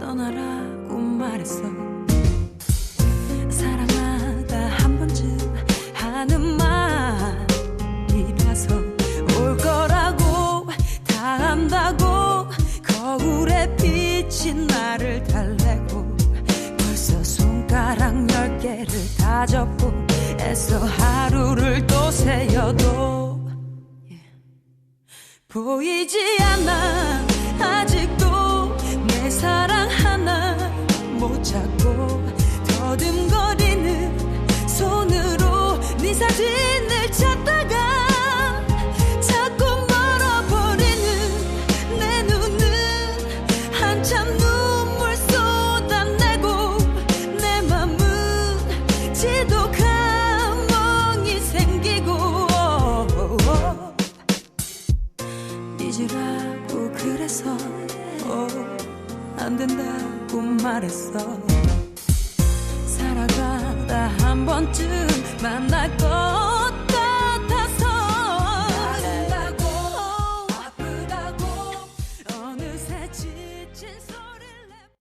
떠나라고 말했어. 사랑하다 한 번쯤 하는 말이라서 올 거라고 다 안다고 거울에 비친 나를 달래고 벌써 손가락 열 개를 다 접고 애써 하루를 또 새어도 보이지 않아 더듬거리는 손으로 네 사진을 찾다가 자꾸 멀어버리는 내 눈은 한참 눈물 쏟아내고 내 맘은 지도 가멍이 생기고. 그래서 어, 안 된다고 말했어 만날 것 같아서. 아프다고 아프다고. 어느새 지친